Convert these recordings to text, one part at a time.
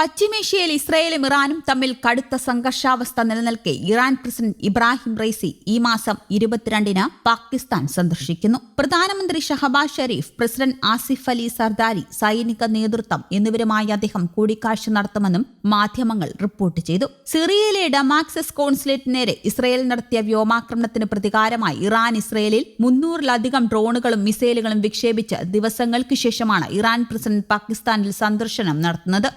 പശ്ചിമേഷ്യയിൽ ഇസ്രയേലും ഇറാനും തമ്മിൽ കടുത്ത സംഘർഷാവസ്ഥ നിലനിൽക്കെ ഇറാൻ പ്രസിഡന്റ് ഇബ്രാഹിം റൈസി ഈ മാസം ഇരുപത്തിരണ്ടിന് പാകിസ്ഥാൻ സന്ദർശിക്കുന്നു. പ്രധാനമന്ത്രി ഷഹബാസ് ഷെരീഫ് പ്രസിഡന്റ് ആസിഫ് അലി സർദാരി സൈനിക നേതൃത്വം എന്നിവരുമായി അദ്ദേഹം കൂടിക്കാഴ്ച നടത്തുമെന്നും മാധ്യമങ്ങൾ റിപ്പോർട്ട് ചെയ്തു. സിറിയയിലെ ഡമാക്സസ് കോൺസുലേറ്റ് നേരെ ഇസ്രയേൽ നടത്തിയ വ്യോമാക്രമണത്തിന് പ്രതികാരമായി ഇറാൻ ഇസ്രയേലിൽ മുന്നൂറിലധികം ഡ്രോണുകളും മിസൈലുകളും വിക്ഷേപിച്ച് ദിവസങ്ങൾക്ക് ശേഷമാണ് ഇറാൻ പ്രസിഡന്റ് പാകിസ്ഥാനിൽ സന്ദർശനം നടത്തുന്നത്.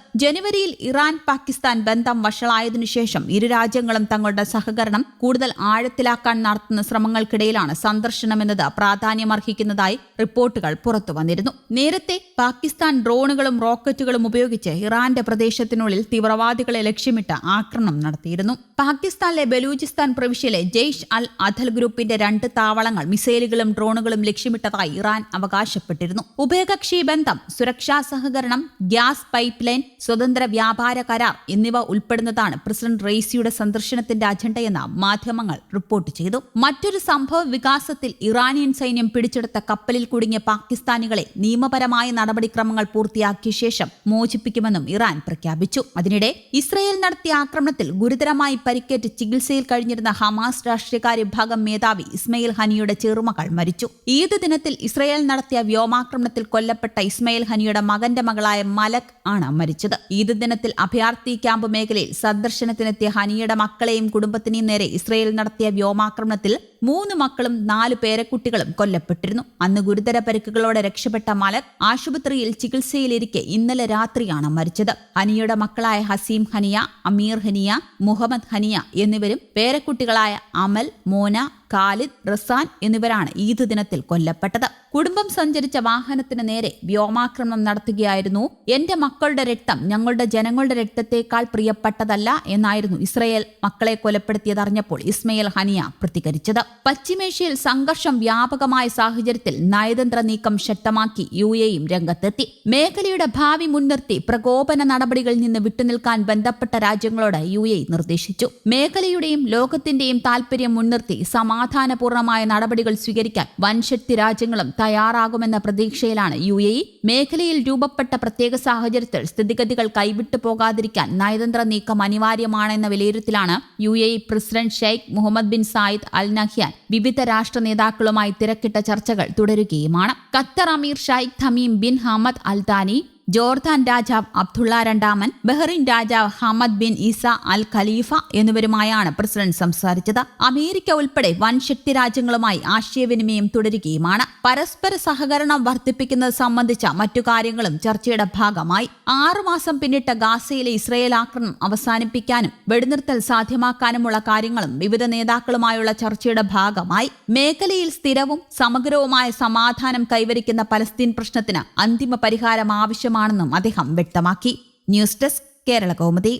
ജനുവരിയിൽ ഇറാൻ പാകിസ്ഥാൻ ബന്ധം വഷളായതിനു ശേഷം ഇരു രാജ്യങ്ങളും തങ്ങളുടെ സഹകരണം കൂടുതൽ ആഴത്തിലാക്കാൻ നടത്തുന്ന ശ്രമങ്ങൾക്കിടയിലാണ് സന്ദർശനമെന്നത് പ്രാധാന്യമർഹിക്കുന്നതായി റിപ്പോർട്ടുകൾ പുറത്തുവന്നിരുന്നു നേരത്തെ പാകിസ്ഥാൻ ഡ്രോണുകളും റോക്കറ്റുകളും ഉപയോഗിച്ച് ഇറാന്റെ പ്രദേശത്തിനുള്ളിൽ തീവ്രവാദികളെ ലക്ഷ്യമിട്ട് ആക്രമണം നടത്തിയിരുന്നു. പാകിസ്ഥാനിലെ ബലൂചിസ്ഥാൻ പ്രവിശ്യയിലെ ജെയ്ഷ് അൽ അധൽ ഗ്രൂപ്പിന്റെ രണ്ട് താവളങ്ങൾ മിസൈലുകളും ഡ്രോണുകളും ലക്ഷ്യമിട്ടതായി ഇറാൻ അവകാശപ്പെട്ടിരുന്നു. ഉഭയകക്ഷി ബന്ധം സുരക്ഷാ സഹകരണം ഗ്യാസ് പൈപ്പ് ലൈൻ സ്വതന്ത്ര വ്യാപാര കരാർ എന്നിവ ഉൾപ്പെടുന്നതാണ് പ്രസിഡന്റ് റെയ്സിയുടെ സന്ദർശനത്തിന്റെ അജണ്ടയെന്ന് മാധ്യമങ്ങൾ റിപ്പോർട്ട് ചെയ്തു. മറ്റൊരു സംഭവ വികാസത്തിൽ ഇറാനിയൻ സൈന്യം പിടിച്ചെടുത്ത കപ്പലിൽ കുടുങ്ങിയ പാകിസ്ഥാനികളെ നിയമപരമായ നടപടിക്രമങ്ങൾ പൂർത്തിയാക്കിയ ശേഷം മോചിപ്പിക്കുമെന്നും ഇറാൻ പ്രഖ്യാപിച്ചു. അതിനിടെ ഇസ്രയേൽ നടത്തിയ ആക്രമണത്തിൽ ഗുരുതരമായി പരിക്കേറ്റ് ചികിത്സയിൽ കഴിഞ്ഞിരുന്ന ഹമാസ് രാഷ്ട്രീയകാര്യ വിഭാഗം മേധാവി ഇസ്മയിൽ ഹനിയുടെ ചെറുമകൾ മരിച്ചു. ഈദ് ദിനത്തിൽ ഇസ്രയേൽ നടത്തിയ വ്യോമാക്രമണത്തിൽ കൊല്ലപ്പെട്ട ഇസ്മയിൽ ഹനിയുടെ മകന്റെ മകളായ മലക് ആണ് മരിച്ചത്. ഈദ് ദിനത്തിൽ അഭയാർത്ഥി ക്യാമ്പ് മേഖലയിൽ സന്ദർശനത്തിനെത്തിയ ഹനിയുടെ മക്കളെയും കുടുംബത്തിനെയും നേരെ ഇസ്രയേൽ നടത്തിയ വ്യോമാക്രമണത്തിൽ മൂന്ന് മക്കളും നാല് പേരക്കുട്ടികളും കൊല്ലപ്പെട്ടിരുന്നു. അന്ന് ഗുരുതര പരിക്കുകളോടെ രക്ഷപ്പെട്ട മലക് ആശുപത്രിയിൽ ചികിത്സയിലിരിക്കെ ഇന്നലെ രാത്രിയാണ് മരിച്ചത്. ഹനിയുടെ മക്കളായ ഹസീം ഹനിയ അമീർ ഹനിയ മുഹമ്മദ് ഹനിയ എന്നിവരും പേരക്കുട്ടികളായ അമൽ മോന ഖാലിദ് റസാൻ എന്നിവരാണ് ഈദ് ദിനത്തിൽ കൊല്ലപ്പെട്ടത്. കുടുംബം സഞ്ചരിച്ച വാഹനത്തിന് നേരെ വ്യോമാക്രമണം നടത്തുകയായിരുന്നു. എന്റെ മക്കളുടെ രക്തം ഞങ്ങളുടെ ജനങ്ങളുടെ രക്തത്തെക്കാൾ പ്രിയപ്പെട്ടതല്ല എന്നായിരുന്നു ഇസ്രയേൽ മക്കളെ കൊലപ്പെടുത്തിയതറിഞ്ഞപ്പോൾ ഇസ്മയിൽ ഹനിയ പ്രതികരിച്ചത്. പശ്ചിമേഷ്യയിൽ സംഘർഷം വ്യാപകമായ സാഹചര്യത്തിൽ നയതന്ത്ര നീക്കം ശക്തമാക്കി യു എയും രംഗത്തെത്തി. മേഖലയുടെ ഭാവി മുൻനിർത്തി പ്രകോപന നടപടികളിൽ നിന്ന് വിട്ടുനിൽക്കാൻ ബന്ധപ്പെട്ട രാജ്യങ്ങളോട് യു എ നിർദ്ദേശിച്ചു. മേഖലയുടെയും ലോകത്തിന്റെയും താൽപര്യം മുൻനിർത്തി സമാധാനപൂർണമായ നടപടികൾ സ്വീകരിക്കാൻ വൻശക്തി രാജ്യങ്ങളും തയ്യാറാകുമെന്ന പ്രതീക്ഷയിലാണ് യു എ മേഖലയിൽ രൂപപ്പെട്ട പ്രത്യേക സാഹചര്യത്തിൽ സ്ഥിതിഗതികൾ കൈവിട്ടു പോകാതിരിക്കാൻ നയതന്ത്ര നീക്കം അനിവാര്യമാണെന്ന വിലയിരുത്തലാണ് U A president Sheikh Mohammed bin Zayed Al Nahyan വിവിധ രാഷ്ട്ര നേതാക്കളുമായി തിരക്കിട്ട ചർച്ചകൾ തുടരുകയുമാണ്. ഖത്തർ അമീർ Sheikh Tamim bin Hamad Al Thani Jordan രാജാവ് അബ്ദുള്ള രണ്ടാമൻ ബഹ്റിൻ രാജാവ് Hamad bin Isa Al Khalifa എന്നിവരുമായാണ് president സംസാരിച്ചത്. അമേരിക്ക ഉൾപ്പെടെ വൻ ശക്തി രാജ്യങ്ങളുമായി ആശയവിനിമയം തുടരുകയുമാണ്. പരസ്പര സഹകരണം വർദ്ധിപ്പിക്കുന്നത് സംബന്ധിച്ച മറ്റു കാര്യങ്ങളും ചർച്ചയുടെ ഭാഗമായി. ആറുമാസം പിന്നിട്ട ഗാസയിലെ ഇസ്രയേൽ ആക്രമണം അവസാനിപ്പിക്കാനും വെടിനിർത്തൽ സാധ്യമാക്കാനുമുള്ള കാര്യങ്ങളും വിവിധ നേതാക്കളുമായുള്ള ചർച്ചയുടെ ഭാഗമായി. മേഖലയിൽ സ്ഥിരവും സമഗ്രവുമായ സമാധാനം കൈവരിക്കുന്ന പലസ്തീൻ പ്രശ്നത്തിന് അന്തിമ പരിഹാരം ആവശ്യമാണെന്നും അദ്ദേഹം വ്യക്തമാക്കി. News desk Kerala Kaumudi.